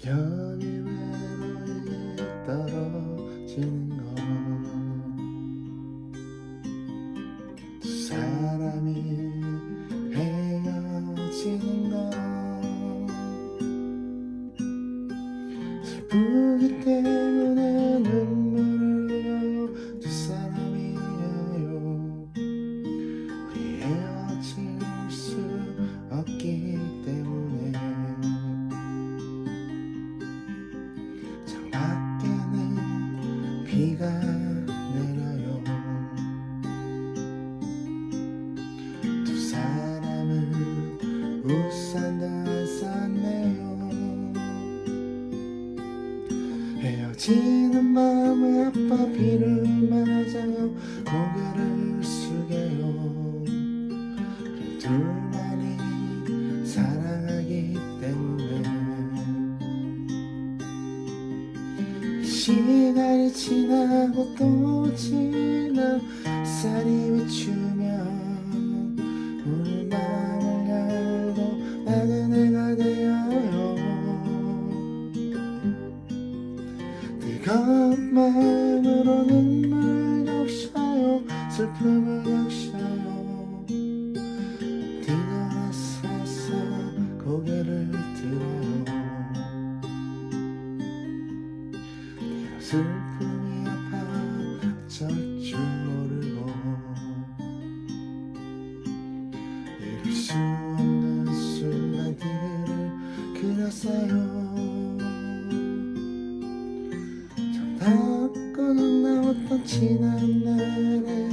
막연히 외로이 떨어지는 건두 사람이 비가 내려요. 두 사람은 우산도 안 샀네요. 헤어지는 마음에 아파 비를 맞아요. 고개를 숙여요. 둘만이 사랑하기 때문에 시간 이 지나고 또 지나 쌀이 비추면 마음을 열고 나그네가 되어요. 뜨거운 마음으로 눈물 적셔요. 슬픔을 슬픔이 아파 쩔줄 모르고 이룰 수 없는 순간들을 그렸어요. 정답고 눈 나왔던 지난 날